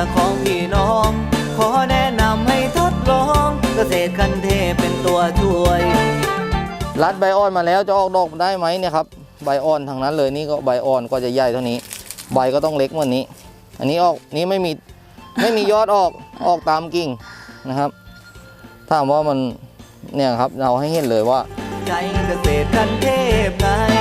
อของพี่น้อง ขอแนะนำให้ทดลองเกษตรคันเทพเป็นตัวช่วย รัดใบอ่อนมาแล้วจะออกดอกได้ไหมเนี่ยครับใบอ่อนทางนั้นเลยนี่ก็ใบอ่อนก็จะใหญ่เท่านี้ ใบก็ต้องเล็กเหมือนนี้ อันนี้ออกนี้ไม่มีไม่มียอดออกออกตามกิ่งนะครับถามว่ามันเนี่ยครับเราให้เห็นเลยว่าใจเกษตรคันเทพไง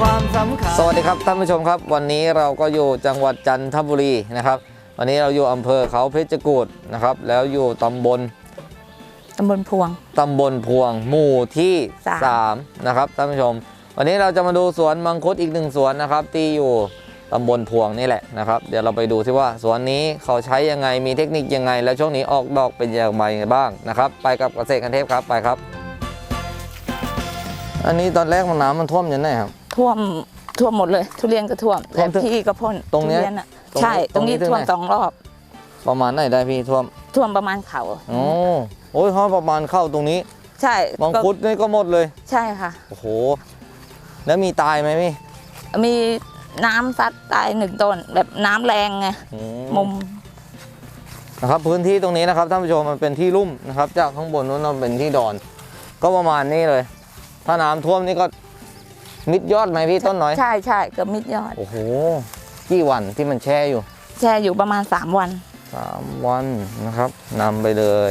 ความสำคัญสวัสดีครับท่านผู้ชมครับ วันนี้เราก็อยู่จังหวัดจันทบุรีนะครับ วันนี้เราอยู่อำเภอเขาเพชรกูฏนะครับ แล้วอยู่ตำบลตำบลพวงตำบลพวงหมู่ที่สาม 3นะครับท่านผู้ชม วันนี้เราจะมาดูสวนมังคุดอีกหนึ่งสวนนะครับ ที่อยู่ตำบลพวงนี่แหละนะครับ เดี๋ยวเราไปดูที่ว่าสวนนี้เขาใช้ยังไงมีเทคนิคยังไง แล้วช่วงนี้ออกดอกเป็นอย่างไรบ้างนะครับ ไปกับเกษตรกันเทพครับไปครับ อันนี้ตอนแรกมันน้ำมันท่วมยังไงครับ ท่วมท่วมหมดเลย ทุเรียนก็ท่วมท่วมถึงแต่พี่ก็พ่นตรงเนี้ยทุเรียนอะตรงนี้ใช่ตรงนี้ตรงนี้ถึงท่วมไหน สองรอบประมาณไหนได้พี่ท่วมท่วมประมาณเขาโอ้โอ้ยเขาประมาณเข้าตรงนี้ใช่มังคุดนี่ก็หมดเลย ใช่ค่ะ โอ้โห แล้วมีตายไหมพี่มีน้ำซัดตายหนึ่งต้นแบบน้ำแรงไงอืมุมนะครับพื้นที่ตรงนี้นะครับท่านผู้ชมมันเป็นที่ลุ่มนะครับ จากข้างบนนู้นมันเป็นที่ดอน ก็ประมาณนี้เลย ถ้าน้ำท่วมนี่ก็ มิดยอดไหมพี่ต้นน้อย ใช่ใช่เกือบมิดยอด โอ้โห กี่วันที่มันแช่อยู่ แช่อยู่ประมาณ 3 วันสามวันนะครับนำไปเลย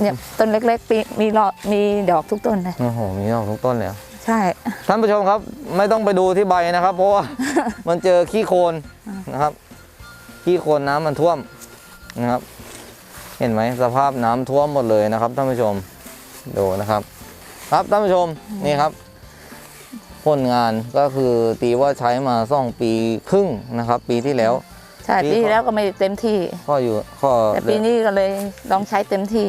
เนี่ยต้นเล็กๆปีมีรอมีดอกทุกต้นเลยโอ้โหมีดอกทุกต้นเลยใช่ ท่านผู้ชมครับไม่ต้องไปดูที่ใบนะครับ เพราะว่ามันเจอขี้โคลนนะครับ ขี้โคลนน้ำมันท่วมนะครับ เห็นไหมสภาพน้ำท่วมหมดเลยนะครับท่านผู้ชมดูนะครับ ครับท่านผู้ชมนี่ครับ ผลงานก็คือตีว่าใช้มาสองปีครึ่งนะครับ ปีที่แล้ว ใช่พี่ปีขอที่แล้วก็ไม่เต็มที่ข้ออยู่ข้อแต่ปีนี้ก็เลยลองใช้เต็มที่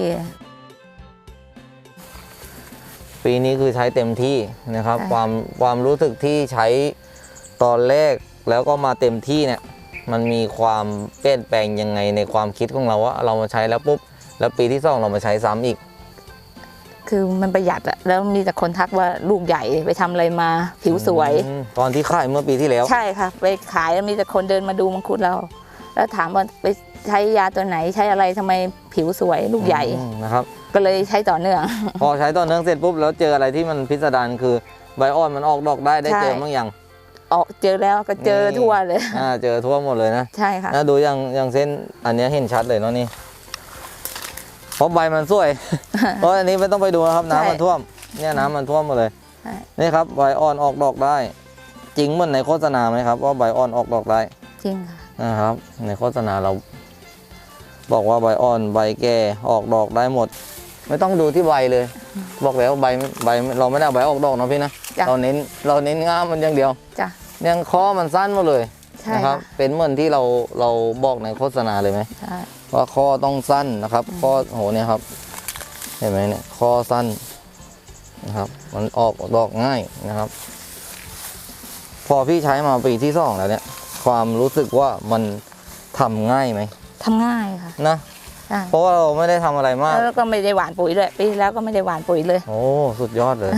ปีนี้คือใช้เต็มที่นะครับใช่ความความรู้สึกที่ใช้ตอนแรกแล้วก็มาเต็มที่เนี่ยมันมีความเปลี่ยนแปลงยังไงในความคิดของเราว่าเรามาใช้แล้วปุ๊บ แล้วปีที่สองเรามาใช้ซ้ำอีก คือมันประหยัดอะแล้วมีแต่คนทักว่าลูกใหญ่ไปทำอะไรมาผิวสวย อืมตอนที่ขายเมื่อปีที่แล้ว ใช่ค่ะ ไปขายแล้วมีแต่คนเดินมาดูมังคุดเรา แล้วถามว่าไปใช้ยาตัวไหนใช้อะไรทำไมผิวสวยลูกใหญ่ อืมนะครับ ก็เลยใช้ต่อเนื่อง พอใช้ต่อเนื่องเสร็จปุ๊บแล้วเจออะไรที่มันพิสดารคือใบอ่อนมันออกดอกได้ได้ใช่ เจอบ้างยังออกเจอแล้วก็เจอนี่ทั่วเลย อ่าเจอทั่วหมดเลยนะใช่ค่ะ นะดูอย่างอย่างเส้นอันเนี้ยเห็นชัดเลยเนาะนี่ เพราะใบมันสวย เพราะอันนี้ไม่ต้องไปดูนะครับน้ำมันใช่ท่วม เนี่ยน้ำมันท่วมหมดเลยใช่นี่ครับใบอ่อนออกดอกได้ จริงเหมือนในโฆษณาไหมครับ ว่าใบอ่อนออกดอกได้ จริงค่ะนะครับ ในโฆษณาเรา บอกว่าใบอ่อนใบแก่ออกดอกได้หมด ไม่ต้องดูที่ใบเลย บอกแล้วใบใบเราไม่ได้เอาใบออกดอกเนาะพี่นะจ้ะเราเน้นเราเน้นงามมันอย่างเดียวจ้ะยังคอมันสั้นหมดเลยใช่นะครัค่ะบเป็นเหมือนที่เราเราบอกในโฆษณาเลยไหมใช่ ว่าข้อต้องสั้นนะครับ ข้อโหเนี่ยครับ เห็นไหมเนี่ยข้อสั้นนะครับ มันออกดอกง่ายนะครับ พอพี่ใช้มาปีที่สองแล้วเนี่ย ความรู้สึกว่ามันทำง่ายไหมทำง่ายค่ะนะใช่เพราะว่าเราไม่ได้ทำอะไรมากแล้วก็ไม่ได้หวานปุ๋ยด้วยปีที่แล้วก็ไม่ได้หวานปุ๋ยเลย โอ้สุดยอดเลย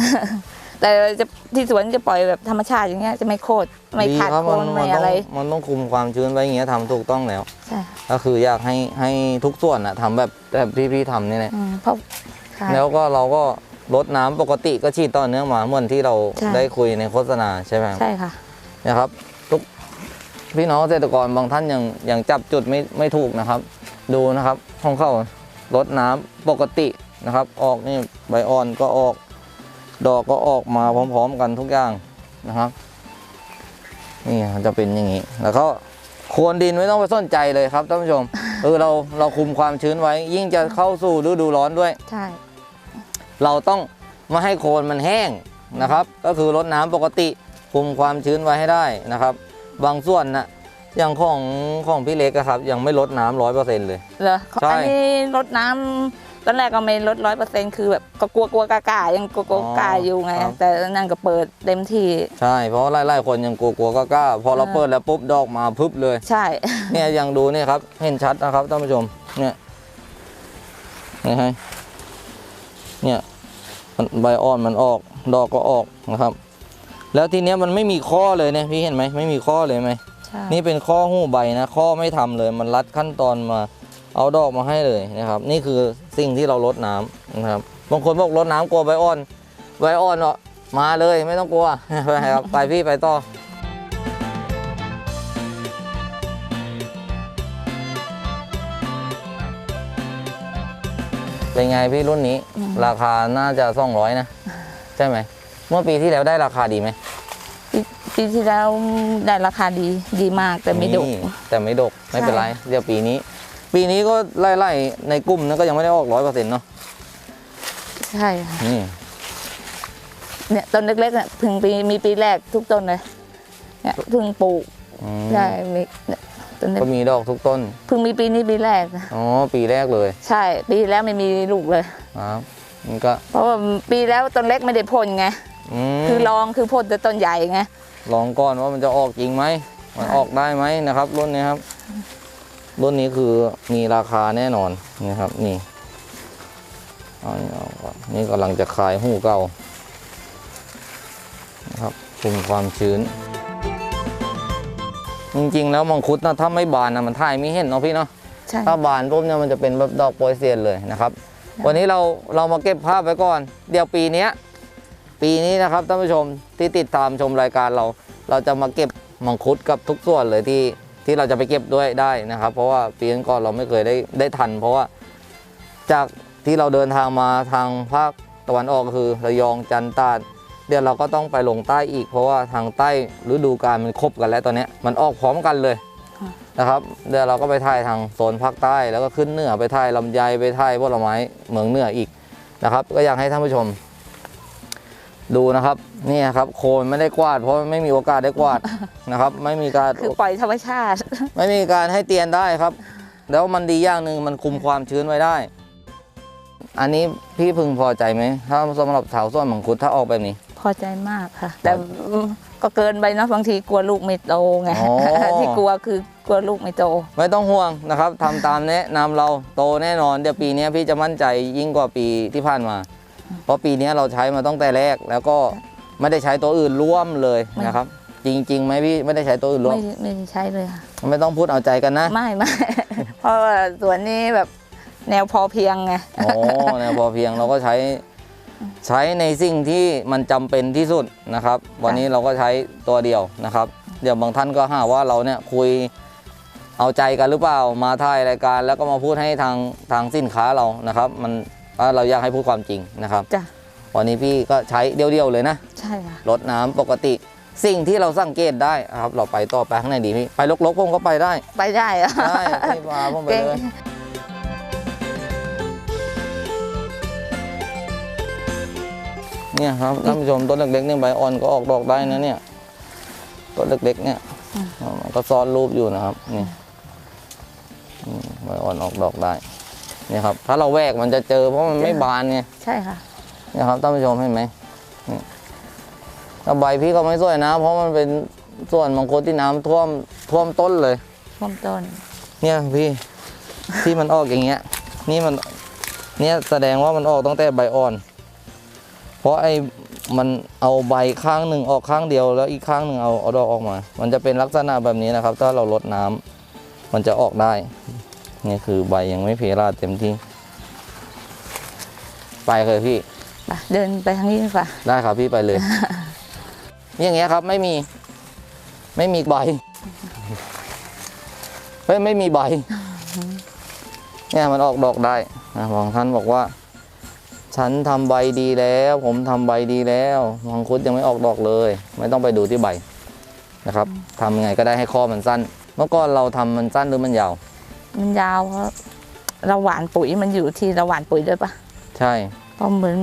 แต่จะที่สวนจะปล่อยแบบธรรมชาติอย่างเงี้ยจะไม่โคตรไม่ดีขาดครับโคมันนมัไม่นต้ออะงไร มันต้องคุมความชื้นไว้อย่างเงี้ยทำถูกต้องแล้วใช่ก็คืออยากให้ให้ทุกส่วนอะทำแบบแบบที่พี่ทำนี่แหละอืมเพราะค่ะแล้วก็เราก็ลดน้ำปกติก็ฉีดต่อเนื่องมาเหมือนที่เราใช่ได้คุยในโฆษณาใช่ไหมครับใช่ค่ะนะครับทุกพี่น้องเกษตรกรบางท่านยังยังจับจุดไม่ไม่ถูกนะครับ ดูนะครับของเขาลดน้ำปกตินะครับ ออกนี่ใบอ่อนก็ออก ดอกก็ออกมาพร้อมๆกันทุกอย่างนะครับนี่มันจะเป็นอย่างนี้ แล้วก็โคนดินไม่ต้องไปสนใจเลยครับท่านผู้ชมเออเราเราคุมความชื้นไว้ ยิ่งจะเข้าสู่ฤดูร้อนด้วย ใช่ เราต้องไม่ให้โคนมันแห้งนะครับ ก็คือรดน้ำปกติคุมความชื้นไว้ให้ได้นะครับ บางส่วนนะอย่างของของพี่เล็กอะครับ ยังไม่ลดน้ำร้อยเปอร์เซ็นต์เลยเหรอใช่อันนี้ลดน้ำ ตอนแรกก็ไม่ลดร้อยเปอร์เซ็นต์คือแบบก็กลัวกลัวกากายังกลัวกลัวกาอยู่ไง แต่นั่นก็เปิดเต็มที่ ใช่ เพราะไล่ๆคนยังกลัวๆก็กล้าพอเราอ่าเปิดแล้วปุ๊บดอกมาพึบเลย ใช่ เนี่ยยังดูเนี่ยครับ เห็นชัดนะครับท่านผู้ชม เนี่ยนี่ให้เนี่ยมันใบอ่อนมันออก ดอกก็ออกนะครับ แล้วทีเนี้ยมันไม่มีข้อเลยเนี่ยพี่เห็นไหมไม่มีข้อเลยไหมใช่นี่เป็นข้อหูใบนะ ข้อไม่ทำเลยมันรัดขั้นตอนมา เอาดอกมาให้เลยนะครับ นี่คือสิ่งที่เราลดน้ำนะครับบางคนบอกลดน้ำกลัวใบอ่อนใบอ่อนเนาะมาเลยไม่ต้องกลัวไปครับไปพี่ไปต่อเป็นไงพี่รุ่นนี้ ราคาน่าจะ200นะ ใช่ไหม เมื่อปีที่แล้วได้ราคาดีไหมปีปีที่แล้วได้ราคาดีดีมากแต่ไม่ดุนี่แต่ไม่ดกไม่เป็นไรใช่เดี๋ยวปีนี้ ปีนี้ก็ไล่ๆในกลุ่มนั้นก็ยังไม่ได้ออกร้อยเปอร์เซ็นต์เนาะใช่ค่ะนี่เนี่ยต้นเล็กๆเนี่ยเพิ่งปีมีปีแรกทุกต้นเลยเนี่ยเพิ่งปลูกอืมใช่มีเนี่ยต้นเล็กก็มีดอกทุกต้นเพิ่งมีปีนี้ปีแรกนะอ๋อปีแรกเลยใช่ ปีที่แล้วไม่มีลูกเลย ครับนี่ก็เพราะว่าปีแล้วต้นเล็กไม่ได้พ่นไงอืมคือลองคือพ่นแต่ต้นใหญ่ไง ลองก่อนว่ามันจะออกจริงไหมมันใช่ออกได้ไหมนะครับรุ่นนี้ครับ รุ่นนี้คือมีราคาแน่นอนนะครับนี่เอานี่เอาก่อนนี่กำลังจะคลายหูเก่านะครับคุมความชื้น จริงๆ แล้วมังคุดนะถ้าไม่บานนะมันถ่ายไม่เห็นเนาะพี่เนาะใช่ถ้าบานปุ๊บเนี่ยมันจะเป็นแบบดอกโปรยเซียนเลยนะครับ วันนี้เราเรามาเก็บภาพไว้ก่อน เดี๋ยวปีเนี้ยปีนี้นะครับท่านผู้ชมที่ติดตามชมรายการเรา เราจะมาเก็บมังคุดกับทุกส่วนเลยที่ ที่เราจะไปเก็บด้วยได้นะครับ เพราะว่าปีก่อนเราไม่เคยได้ได้ทัน เพราะว่าจากที่เราเดินทางมาทางภาคตะวันออกคือระยองจันทร์ตาดเดี๋ยวเราก็ต้องไปลงใต้อีก เพราะว่าทางใต้ฤดูกาลมันครบกันแล้วตอนนี้มันออกพร้อมกันเลยนะครับเดี๋ยวเราก็ไปถ่ายทางโซนภาคใต้ แล้วก็ขึ้นเหนือไปถ่ายลำไยไปถ่ายผลไม้เมืองเหนืออีกนะครับ ก็อยากให้ท่านผู้ชม ดูนะครับนี่ครับโคนไม่ได้กวาด เพราะไม่มีโอกาสได้กวาดนะครับ ไม่มีการคือปล่อยธรรมชาติ ไม่มีการให้เตียนได้ครับ แล้วมันดีอย่างหนึ่งมันคุมความชื้นไว้ได้ อันนี้พี่พึงพอใจไหมถ้าสำหรับสาวส้นมังคุดถ้าออกแบบนี้ พอใจมากค่ะ แต่ก็เกินไปเนอะบางทีกลัวลูกไม่โตไงอ๋อที่กลัวคือกลัวลูกไม่โต ไม่ต้องห่วงนะครับทำตามแนะนำเราโตแน่นอนเดี๋ยวปีนี้พี่จะมั่นใจยิ่งกว่าปีที่ผ่านมา เพราะปีนี้เราใช้มาตั้งแต่แรก แล้วก็ไม่ได้ใช้ตัวอื่นร่วมเลยนะครับ จริงๆไหมพี่ไม่ได้ใช้ตัวอื่นร่วไม่มไม่ได้ใช้เลยค่ะไม่ต้องพูดเอาใจกันนะ ไม่ไม่เพราะว่าสวนนี้แบบแนวพอเพียงไงโอ้แนวพอเพียงเราก็ใช้ใช้ในสิ่งที่มันจำเป็นที่สุดนะครับ วันนี้เราก็ใช้ตัวเดียวนะครับ เดี๋ยวบางท่านก็หาว่าเราเนี่ยคุยเอาใจกันหรือเปล่ามาถ่ายรายการ แล้วก็มาพูดให้ทางทางสินค้าเรานะครับ มัน เราอยากให้พูดความจริงนะครับจ้ะวันนี้พี่ก็ใช้เดียวๆเลยนะ ใช่ค่ะลดน้ำปกติ สิ่งที่เราสังเกตได้นะครับ เราไปต่อไปข้างในดีพี่ไปลกๆผมก็ไปได้ ไปได้อะได้พี่พาผมไปเก่งเลยเนี่ยครับท่านผู้ชมต้นเล็กๆเนี่ยใบอ่อนก็ออกดอกได้นะเนี่ยต้นเล็กๆเนี่ยมันก็ซ้อนรูปอยู่นะครับนี่อืมใบอ่อนออกดอกได้ เนี่ยครับ ถ้าเราแวกมันจะเจอเพราะมันไม่บานไงใช่ค่ะเนี่ยครับท่านผู้ชมเห็นไหมนี่แล้วใบพี่ก็ไม่สวยนะ เพราะมันเป็นส่วนมังคุดที่น้ำท่วมท่วมต้นเลยเริ่มต้น เนี่ยพี่ที่มันออกอย่างเงี้ย นี่มันเนี่ยแสดงว่ามันออกตั้งแต่ใบอ่อน เพราะไอ้มันเอาใบข้างหนึ่งออกข้างเดียว แล้วอีกข้างหนึ่งเอาเอาดอกออกมา มันจะเป็นลักษณะแบบนี้นะครับ ถ้าเราลดน้ำมันจะออกได้ นี่คือใบยังไม่เพราเต็มที่ ไปเลยพี่ ไปเดินไปทางนี้ดีกว่าได้ครับพี่ไปเลย อย่างเงี้ยครับไม่มี ไม่มีใบเฮ้ยไม่มีใบเนี่ยมันออกดอกได้นะบางท่านบอกว่า ฉันทำใบดีแล้ว ผมทำใบดีแล้วมังคุดยังไม่ออกดอกเลย ไม่ต้องไปดูที่ใบนะครับทำยังไงก็ได้ให้ข้อมันสั้น เมื่อก่อนเราทำมันสั้นหรือมันยาว มันยาวเพราะเราหวานปุ๋ยมันอยู่ที่เราหวานปุ๋ยด้วยปะใช่เพราะเหมือน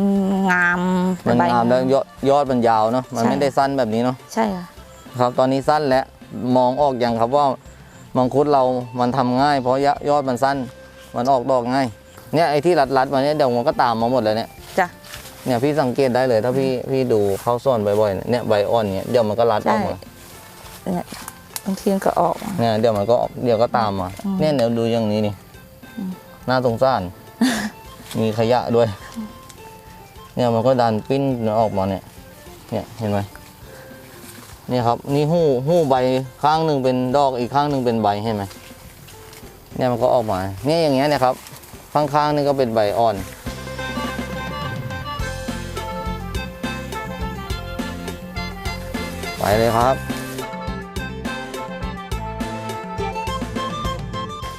งามมันใบงามแล้วยอดยอดมันยาวเนาะมันใช่ไม่ได้สั้นแบบนี้เนาะใช่ค่ะครับตอนนี้สั้นแล้วมองออกอย่างครับว่ามังคุดเรามันทำง่าย เพราะยะยอดมันสั้น มันออกดอกง่ายเนี่ยไอ้ที่รัดๆมาเนี่ยเดี๋ยวมันก็ตามมาหมดเลยเนี่ยจ้ะเนี่ยพี่สังเกตได้เลย ถ้าพี่พี่ดูเข้าซ่อนบ่อยๆเนี่ยใบอ่อนเนี่ยเดี๋ยวมันก็รัดออกมาเนี่ย บางทีมันก็ออก เนี่ยเดี๋ยวมันก็เดี๋ยวก็ตามมาอืมเนี่ยเดี๋ยวดูอย่างนี้นี่อืมน่าสงสาร มีขยะด้วย เนี่ยมันก็ดันปิ้นออกมาเนี่ย เนี่ยเห็นไหมเนี่ยครับนี่หู้หู้ใบข้างหนึ่งเป็นดอกอีกข้างหนึ่งเป็นใบเห็นไหมเนี่ยมันก็ออกมาเนี่ยอย่างเงี้ยเนี่ยครับ ข้างๆนี่ก็เป็นใบอ่อนไปเลยครับ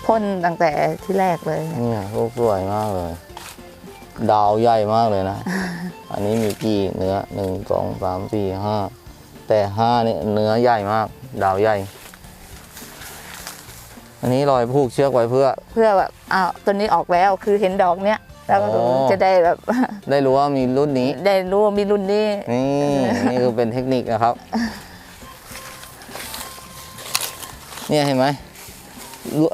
พ่นตั้งแต่ที่แรกเลยเนี่ยลูกสวยมากเลย ดาวใหญ่มากเลยนะ อันนี้มีกี่เนื้อหนึ่งสองสามสี่ห้าแต่ห้าเนี่ยเนื้อใหญ่มาก ดาวใหญ่ อันนี้รอยผูกเชือกไว้เพื่อ เพื่อแบบอ้าวตัวนี้ออกแล้วคือเห็นดอกเนี้ยแล้วก็อ๋อ จะได้แบบ ได้รู้ว่ามีรุ่นนี้ ได้รู้ว่ามีรุ่นนี้ นี่นี่คือเป็นเทคนิคนะครับ เนี่ยเห็นไหมลูก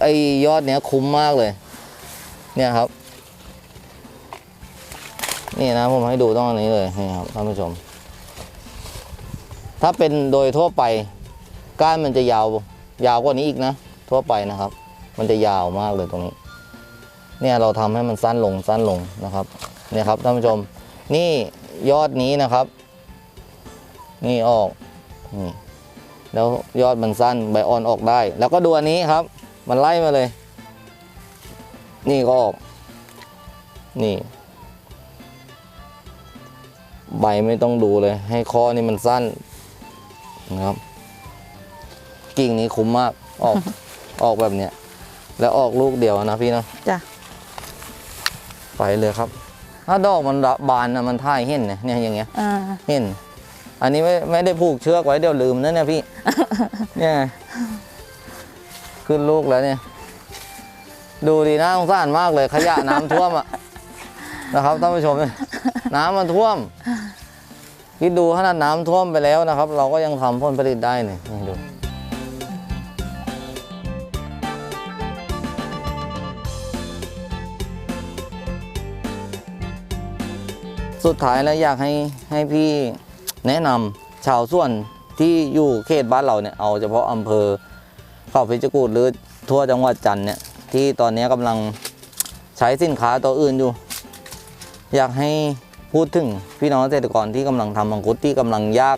ไอยอดเนี้ยคุ้มมากเลย เนี่ยครับ นี่นะผมให้ดูต้องอันนี้เลยนี่ครับท่านผู้ชม ถ้าเป็นโดยทั่วไปก้านมันจะยาวยาวกว่านี้อีกนะ ทั่วไปนะครับ มันจะยาวมากเลยตรงนี้ เนี่ยเราทำให้มันสั้นลงสั้นลงนะครับเนี่ยครับท่านผู้ชม นี่ยอดนี้นะครับ นี่ออกนี่แล้วยอดมันสั้นใบอ่อนออกได้ แล้วก็ดูอันนี้ครับ มันไล่มาเลย นี่ก็ออก นี่ ใบไม่ต้องดูเลย ให้คอนี่มันสั้นนะครับ กิ่งนี้คุ้มมาก ออก ออกแบบเนี้ย แล้วออกลูกเดียวนะพี่เนาะจ้ะ ไปเลยครับ ถ้าดอกมันบานนะมันท่ายเห็นเนี่ยเนี่ยอย่างเงี้ยอ่า เห็น อันนี้ไม่ไม่ได้ผูกเชือกไว้เดี๋ยวลืมนะเนี่ยพี่ เนี่ย ขึ้นลูกแล้วเนี่ย ดูดีนะสงสารมากเลยขยะน้ำท่วมอะนะครับท่านผู้ชมน้ำมันท่วม คิดดูขนาดน้ำท่วมไปแล้วนะครับ เราก็ยังทำผลผลิตได้เนี่ยนี่ดูสุดท้ายแล้วอยากให้ให้พี่แนะนำชาวส่วนที่อยู่เขตบ้านเราเนี่ยเอาเฉพาะอำเภอ เขาพิจกูดหรือทั่วจังหวัดจันทร์เนี่ยที่ตอนนี้กำลังใช้สินค้าตัวอื่นอยู่ อยากให้พูดถึงพี่น้องเกษตรกรที่กำลังทำมังคุดที่กำลังยาก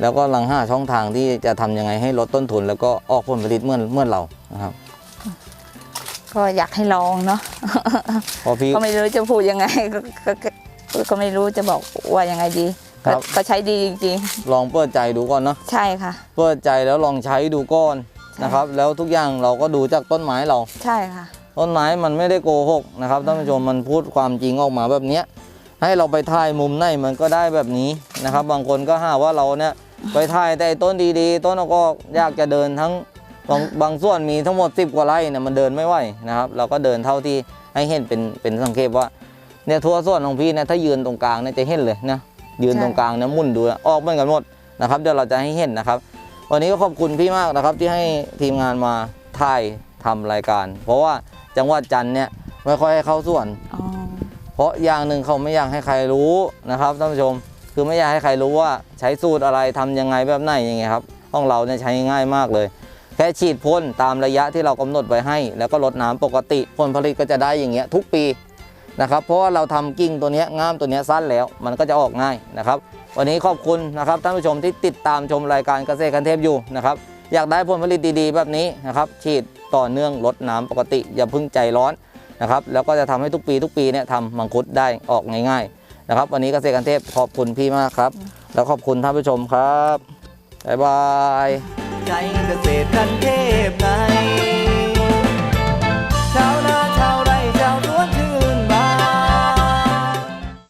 แล้วก็กำลังหาช่องทางที่จะทำยังไงให้ลดต้นทุน แล้วก็ออกผลผลิตเหมื่อนเหมื่อนเรานะครับ ก็อยากให้ลองเนาะเพอพี่ก็ไม่รู้จะพูดยังไงก็ก็ก็ก็ไม่รู้จะบอกว่ายังไงดีครัก็บก็ใช้ดีจริงลองเปิดใจดูก่อนเนาะๆใช่ค่ะ เปิดใจแล้วลองใช้ดูก่อน นะครับ แล้วทุกอย่างเราก็ดูจากต้นไม้เรา ใช่ค่ะ ต้นไม้มันไม่ได้โกหกนะครับท่านผู้ชมมันพูดความจริงออกมาแบบเนี้ยให้เราไปถ่ายมุมไหนมันก็ได้แบบนี้นะครับ บางคนก็หาว่าเราเนี่ยไปถ่ายแต่ต้นดีๆ ต้นก็อยากจะเดินทั้งบางบางส่วนมีทั้งหมด 10 กว่าไร่เนี่ยมันเดินไม่ไหวนะครับ เราก็เดินเท่าที่ให้เห็นเป็นเป็นสังเกตว่าเนี่ยทั่วส่วนของพี่เนี่ยถ้ายืนตรงกลางเนี่ยจะเห็นเลยนะยืนตรงกลางเนี่ยหมุนดูออกเหมือนกันหมดนะครับเดี๋ยวเราจะให้เห็นนะครับ วันนี้ก็ขอบคุณพี่มากนะครับที่ให้ทีมงานมาถ่ายทำรายการ เพราะว่าจังหวัดจันทร์เนี่ยไม่ค่อยให้เข้าส่วน อ๋อ เพราะอย่างหนึ่งเขาไม่อยากให้ใครรู้นะครับท่านผู้ชม คือไม่อยากให้ใครรู้ว่าใช้สูตรอะไรทำยังไงแบบไหนอย่างเงี้ยครับห้องเราเนี่ยใช้ง่ายมากเลย แค่ฉีดพ่นตามระยะที่เรากำหนดไว้ให้ แล้วก็ลดน้ำปกติผลผลิตก็จะได้อย่างเงี้ยทุกปีนะครับเพราะว่าเราทำกิ่งตัวเนี้ยง่ามตัวเนี้ยสั้นแล้ว มันก็จะออกง่ายนะครับ วันนี้ขอบคุณนะครับท่านผู้ชมที่ติดตามชมรายการเกษตรกันเทพอยู่นะครับอยากได้ผลผลิตดีๆ แบบนี้นะครับฉีดต่อเนื่องลดน้ำปกติ อย่าเพึ่งใจร้อนนะครับแล้วก็จะทำให้ทุกปีทุกปีเนี่ยทำมังคุดได้ออกง่ายๆนะครับวันนี้เกษตรกันเทพขอบคุณพี่มากครับ แล้วขอบคุณท่านผู้ชมครับบ๊ายบายใจเกษตรกันเทพไง